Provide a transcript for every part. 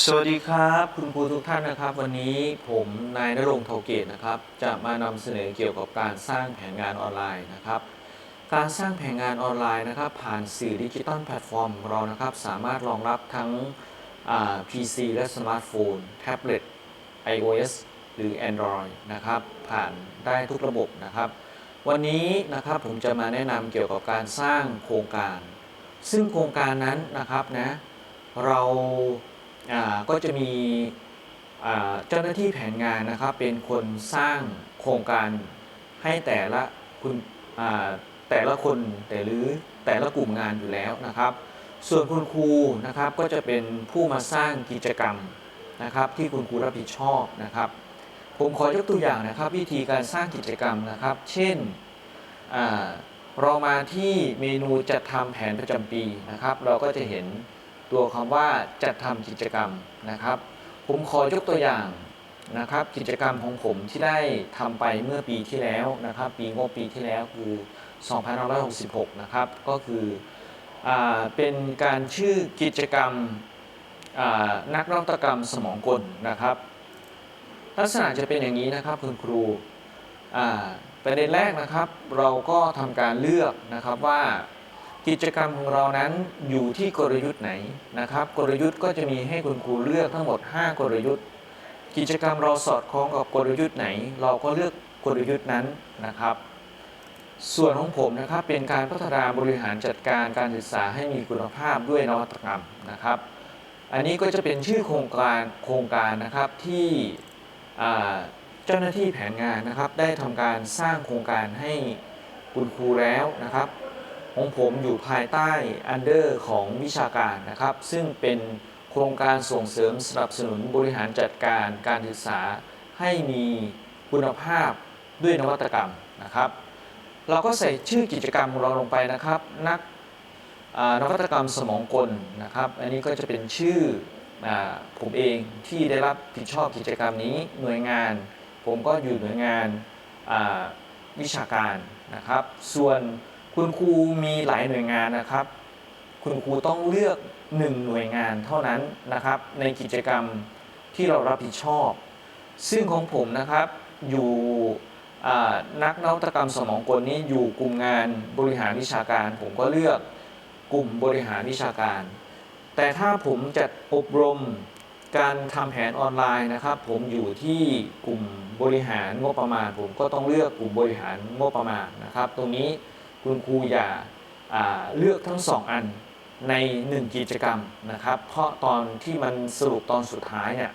สวัสดีครับคุณครูทุกท่านนะครับ วันนี้ผมนายนรงค์เทาเกตนะครับ จะมานำเสนอเกี่ยวกับการสร้างแผนงานออนไลน์นะครับ การสร้างแผนงานออนไลน์นะครับ ผ่านสื่อดิจิตอลแพลตฟอร์มของเรานะครับ สามารถรองรับทั้ง PC และสมาร์ทโฟนแท็บเล็ต iOS หรือ Android นะครับ ผ่านได้ทุกระบบนะครับ วันนี้นะครับผมจะมาแนะนำเกี่ยวกับการสร้างโครงการ ซึ่งโครงการนั้นนะครับนะเรา ก็จะมีเจ้าหน้าที่แผนงานนะครับเป็นคนสร้างโครงการให้แต่ละคุณแต่ละคนแต่หรือแต่ละกลุ่มงานอยู่แล้วนะครับ ส่วนคุณครูนะครับก็จะเป็นผู้มาสร้างกิจกรรมนะครับที่คุณครูรับผิดชอบนะครับ ผมขอยกตัวอย่างนะครับ วิธีการสร้างกิจกรรมนะครับ เช่นเรามาที่เมนูจัดทำแผนประจำปีนะครับ เราก็จะเห็น ตัวคำว่าจัดทำกิจกรรมนะครับ ผมขอยกตัวอย่างนะครับกิจกรรมของผมที่ได้ทำไปเมื่อปีที่แล้วนะครับ ปีงบปีที่แล้วคือ2566 นะครับ ก็คืออเป็นการชื่อกิจกรรมนักนวัตกรรมสมองกลนะครับ ลักษณะจะเป็นอย่างนี้นะครับคุณครูประเด็นแรกนะครับ เราก็ทำการเลือกนะครับว่า กิจกรรมของเรานั้นอยู่ที่กลยุทธ์ไหนนะครับ กลยุทธ์ก็จะมีให้คุณครูเลือกทั้งหมด 5 กลยุทธ์ กิจกรรมเราสอดคล้องกับกลยุทธ์ไหน เราก็เลือกกลยุทธ์นั้นนะครับ ส่วนของผมนะครับเป็นการพัฒนาบริหารจัดการการศึกษาให้มีคุณภาพด้วยนวัตกรรมนะครับ อันนี้ก็จะเป็นชื่อโครงการโครงการนะครับที่เจ้าหน้าที่แผนงานนะครับ ได้ทำการสร้างโครงการให้คุณครูแล้วนะครับ ของผมอยู่ภายใต้อันเดอร์ของวิชาการนะครับ ซึ่งเป็นโครงการส่งเสริมสนับสนุนบริหารจัดการการศึกษาให้มีคุณภาพด้วยนวัตกรรมนะครับ เราก็ใส่ชื่อกิจกรรมของเราลงไปนะครับ นักนวัตกรรมสมองกลนะครับ อันนี้ก็จะเป็นชื่ออผมเองที่ได้รับผิดชอบกิจกรรมนี้หน่วยงาน ผมก็อยู่หน่วยงานวิชาการนะครับ ส่วน คุณครูมีหลายหน่วยงานนะครับ คุณครูต้องเลือกหนึ่งหน่วยงานเท่านั้นนะครับ ในกิจกรรมที่เรารับผิดชอบ ซึ่งของผมนะครับอยู่นักนวัตกรรมสมองกลนี้อยู่กลุ่มงานบริหารวิชาการ ผมก็เลือกกลุ่มบริหารวิชาการ แต่ถ้าผมจะอบรมการทำแผนออนไลน์นะครับ ผมอยู่ที่กลุ่มบริหารงบประมาณ ผมก็ต้องเลือกกลุ่มบริหารงบประมาณนะครับ ตรงนี้ คุณครูอย่าเลือกทั้งสองอันในหนึ่งกิจกรรมนะครับ เพราะตอนที่มันสรุปตอนสุดท้ายเนี่ย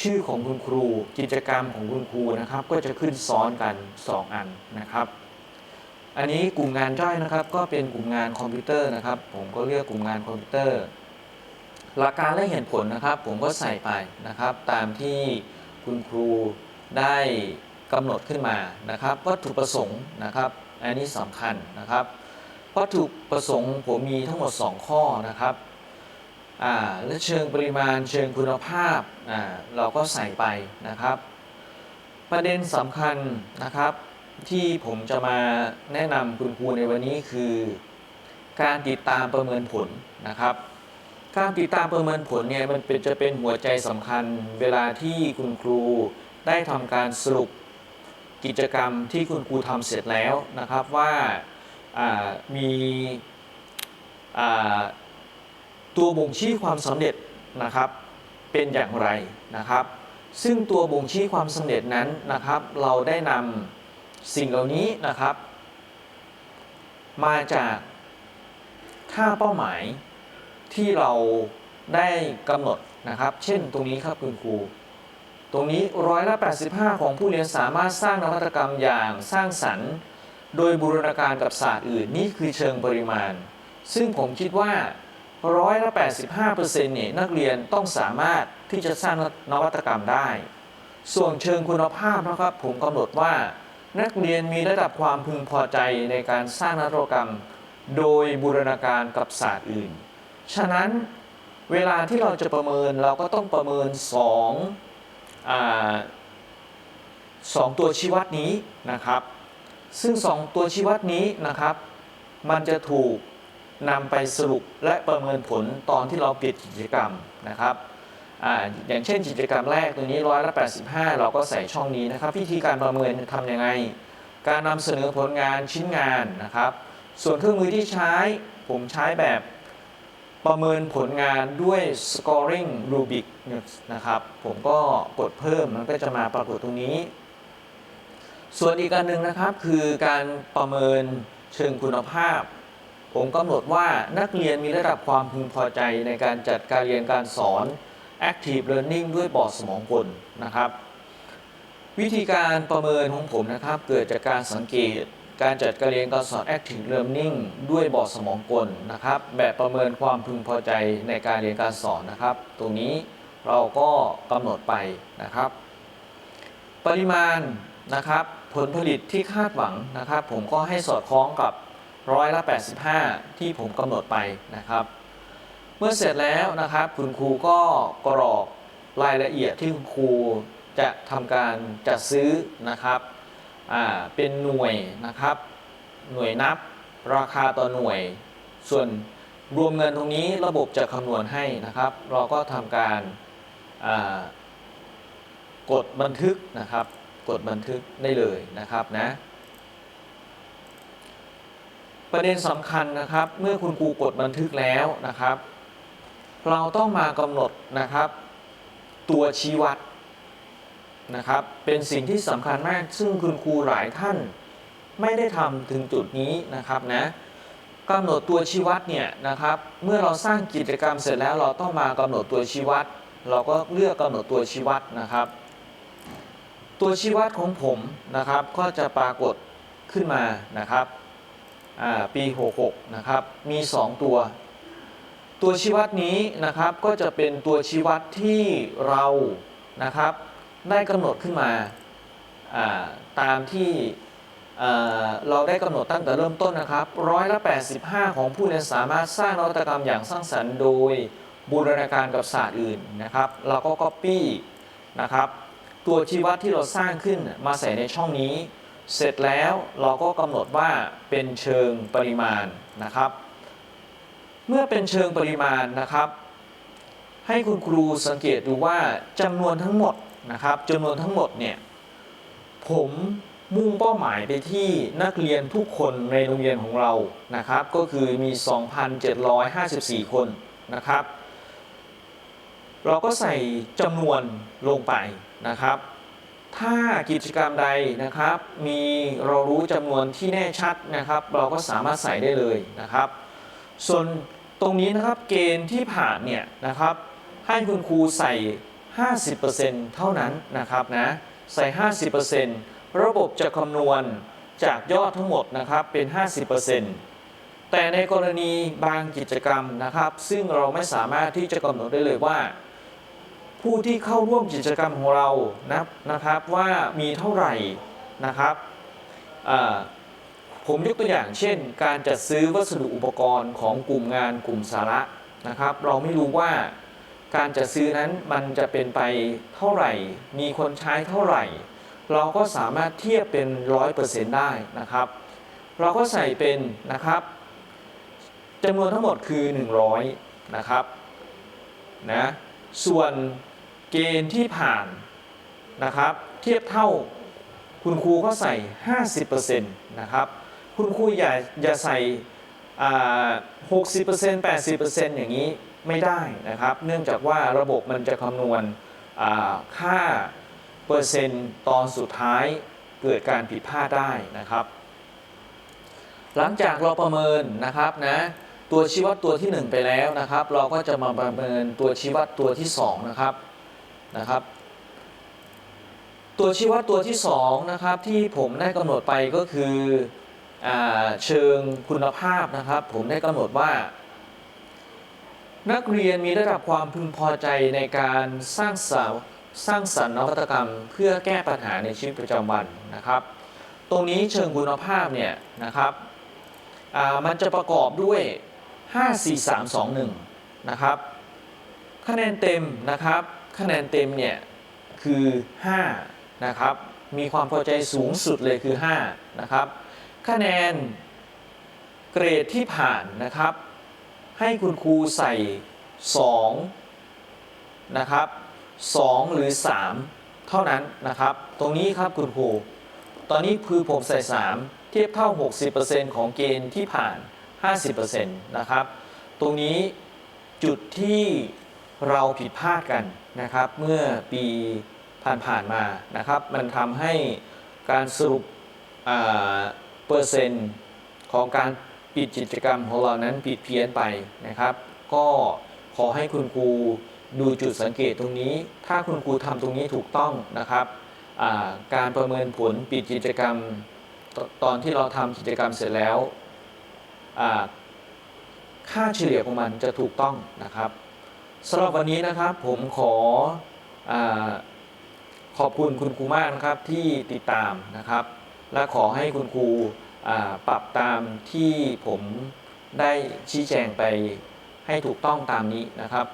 ชื่อของคุณครูกิจกรรมของคุณครูนะครับ ก็จะขึ้นซ้อนกัน 2 อันนะครับ อันนี้กลุ่มงานย่อยนะครับ ก็เป็นกลุ่มงานคอมพิวเตอร์นะครับ ผมก็เลือกกลุ่มงานคอมพิวเตอร์ หลักการและเหตุผลนะครับ ผมก็ใส่ไปนะครับ ตามที่คุณครูได้ กำหนดขึ้นมานะครับ วัตถุประสงค์นะครับ อันนี้สำคัญนะครับ วัตถุประสงค์ผมมีทั้งหมด 2 ข้อนะครับและเชิงปริมาณเชิงคุณภาพเราก็ใส่ไปนะครับ ประเด็นสำคัญนะครับที่ผมจะมาแนะนำคุณครูในวันนี้คือ การติดตามประเมินผลนะครับ การติดตามประเมินผลเนี่ยมันเป็นจะเป็นหัวใจสำคัญ เวลาที่คุณครูได้ทำการสรุป กิจกรรมที่คุณครูทำเสร็จแล้วนะครับว่ามีตัวบ่งชี้ความสำเร็จนะครับเป็นอย่างไรนะครับ ซึ่งตัวบ่งชี้ความสำเร็จนั้นนะครับ เราได้นำสิ่งเหล่านี้นะครับ มาจากค่าเป้าหมายที่เราได้กำหนดนะครับ เช่นตรงนี้ครับคุณครู ตรงนี้ร้อยละ 85 ของผู้เรียนสามารถสร้างนวัตกรรมอย่างสร้างสรรค์ โดยบูรณาการกับศาสตร์อื่นนี่คือเชิงปริมาณ ซึ่งผมคิดว่าร้อยละ 85%เนี่ยนักเรียนต้องสามารถที่จะสร้างนวัตกรรมได้ ส่วนเชิงคุณภาพนะครับผมกำหนดว่า นักเรียนมีระดับความพึงพอใจในการสร้างนวัตกรรม โดยบูรณาการกับศาสตร์อื่น ฉะนั้นเวลาที่เราจะประเมินเราก็ต้องประเมิน2อ่า สองตัวชี้วัดนี้นะครับ ซึ่ง2ตัวชี้วัดนี้นะครับ มันจะถูกนำไปสรุปและประเมินผลตอนที่เราปิดกิจกรรมนะครับออย่างเช่นกิจกรรมแรกตัวนี้ร้อยละ85 เราก็ใส่ช่องนี้นะครับ วิธีการประเมินทำยังไง การนำเสนอผลงานชิ้นงานนะครับ ส่วนเครื่องมือที่ใช้ผมใช้แบบ ประเมินผลงานด้วย scoring rubric นะครับ ผมก็กดเพิ่มมันก็จะมาปรากฏตรงนี้ ส่วนอีกอันหนึ่งนะครับคือการประเมินเชิงคุณภาพ ผมกำหนดว่านักเรียนมีระดับความพึงพอใจในการจัดการเรียนการสอน active learning ด้วยบอร์ดสมองกลนะครับ วิธีการประเมินของผมนะครับ เกิดจากการสังเกต การจัดการเรียนการสอน active learning ด้วยบอร์ดสมองกลนะครับ แบบประเมินความพึงพอใจในการเรียนการสอนนะครับ ตรงนี้เราก็กำหนดไปนะครับ ปริมาณนะครับผลผลิตที่คาดหวังนะครับ ผมก็ให้สอดคล้องกับร้อยละ 85 ที่ผมกำหนดไปนะครับ เมื่อเสร็จแล้วนะครับ คุณครูก็กรอกรายละเอียดที่คุณครูจะทำการจัดซื้อนะครับ เป็นหน่วยนะครับ หน่วยนับ ราคาต่อหน่วย ส่วนรวมเงินตรงนี้ระบบจะคำนวณให้นะครับ เราก็ทำการกดบันทึกนะครับ กดบันทึกได้เลยนะครับนะประเด็นสำคัญนะครับ เมื่อคุณครูกดบันทึกแล้วนะครับ เราต้องมากำหนดนะครับ ตัวชี้วัด นะครับ เป็นสิ่งที่สำคัญมาก ซึ่งคุณครูหลายท่านไม่ได้ทำถึงจุดนี้นะครับนะกำหนดตัวชี้วัดเนี่ยนะครับ เมื่อเราสร้างกิจกรรมเสร็จแล้วเราต้องมากำหนดตัวชี้วัด เราก็เลือกกำหนดตัวชี้วัดนะครับ ตัวชี้วัดของผมนะครับ ก็จะปรากฏขึ้นมานะครับปี 66 นะครับ มี 2 ตัว ตัวชี้วัดนี้นะครับก็จะเป็นตัวชี้วัดที่เรานะครับ ได้กำหนดขึ้นมาตามที่เราได้กำหนดตั้งแต่เริ่มต้นนะครับร้อยละ85 ของผู้เรียนสามารถสร้างนวัตกรรมอย่างสร้างสรรค์โดยบูรณาการกับศาสตร์อื่นนะครับ เราก็ Copy นะครับ ตัวชี้วัดที่เราสร้างขึ้นมาใส่ในช่องนี้ เสร็จแล้วเราก็กำหนดว่าเป็นเชิงปริมาณนะครับ เมื่อเป็นเชิงปริมาณนะครับ ให้คุณครูสังเกตดูว่าจำนวนทั้งหมด นะครับจำนวนทั้งหมดเนี่ยผมมุ่งเป้าหมายไปที่นักเรียนทุกคนในโรงเรียนของเรานะครับก็คือมี 2,754 คนนะครับ เราก็ใส่จำนวนลงไปนะครับ ถ้ากิจกรรมใดนะครับ มีเรารู้จำนวนที่แน่ชัดนะครับ เราก็สามารถใส่ได้เลยนะครับ ส่วนตรงนี้นะครับเกณฑ์ที่ผ่านเนี่ยนะครับให้คุณครูใส่ 50%เท่านั้นนะครับนะใส่ 50%ระบบจะคำนวณจากยอดทั้งหมดนะครับเป็น 50%แต่ในกรณีบางกิจกรรมนะครับ ซึ่งเราไม่สามารถที่จะกำหนดได้เลยว่า ผู้ที่เข้าร่วมกิจกรรมของเรานะนะครับว่ามีเท่าไหร่นะครับผมยกตัวอย่างเช่น การจัดซื้อวัสดุอุปกรณ์ของกลุ่มงานกลุ่มสาระนะครับ เราไม่รู้ว่า การจัดซื้อนั้นมันจะเป็นไปเท่าไหร่ มีคนใช้เท่าไหร่ เราก็สามารถเทียบเป็นร้อยเปอร์เซ็นต์ได้นะครับ เราก็ใส่เป็นนะครับจำนวนทั้งหมดคือ 100 นะครับนะส่วนเกณฑ์ที่ผ่านนะครับเทียบเท่าคุณครูก็ใส่ 50%นะครับคุณครูอย่าอย่าใส่อ่า60% 80%อย่างนี้ ไม่ได้นะครับ เนื่องจากว่าระบบมันจะคำนวณค่าเปอร์เซ็นต์ตอนสุดท้ายเกิดการผิดพลาดได้นะครับ หลังจากเราประเมินนะครับนะตัวชี้วัดตัวที่ 1 ไปแล้วนะครับ เราก็จะมาประเมินตัวชี้วัดตัวที่2นะครับนะครับ ตัวชี้วัดตัวที่2นะครับที่ผมได้กำหนดไปก็คืออเชิงคุณภาพนะครับ ผมได้กำหนดว่า นักเรียนมีระดับความพึงพอใจในการสร้างสรรค์สร้างสรรค์นวัตกรรม เพื่อแก้ปัญหาในชีวิตประจำวันนะครับ ตรงนี้เชิงคุณภาพเนี่ยนะครับมันจะประกอบด้วย 5 4 3 2 1 นะครับ คะแนนเต็มนะครับ คะแนนเต็มเนี่ยคือ 5 นะครับ มีความพอใจสูงสุดเลยคือ 5 นะครับ คะแนนเกรดที่ผ่านนะครับ ให้คุณครูใส่ 2 นะครับ 2 หรือ 3 เท่านั้นนะครับ ตรงนี้ครับคุณครู ตอนนี้คือผมใส่ 3 เทียบเท่า 60%ของเกณฑ์ที่ผ่าน 50%นะครับ ตรงนี้จุดที่เราผิดพลาดกันนะครับ เมื่อปีผ่านๆมานะครับ มันทำให้การสรุปเปอร์เซ็นต์ของการ ปิดกิจกรรมของเรานั้นผิดเพี้ยนไปนะครับ ก็ขอให้คุณครูดูจุดสังเกตตรงนี้ ถ้าคุณครูทำตรงนี้ถูกต้องนะครับ การประเมินผลปิดกิจกรรมตตอนที่เราทำกิจกรรมเสร็จแล้วค่าเฉลี่ยของมันจะถูกต้องนะครับสำหรับวันนี้นะครับผมขออขอบคุณคุณครูมากนะครับที่ติดตามนะครับ และขอให้คุณครู ปรับตามที่ผมได้ชี้แจงไปให้ถูกต้องตามนี้นะครับ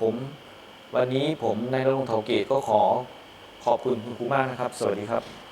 ผมวันนี้ผมนายนรงค์เถาเกตก็ขอขอบคุณคุณครูมากนะครับ สวัสดีครับ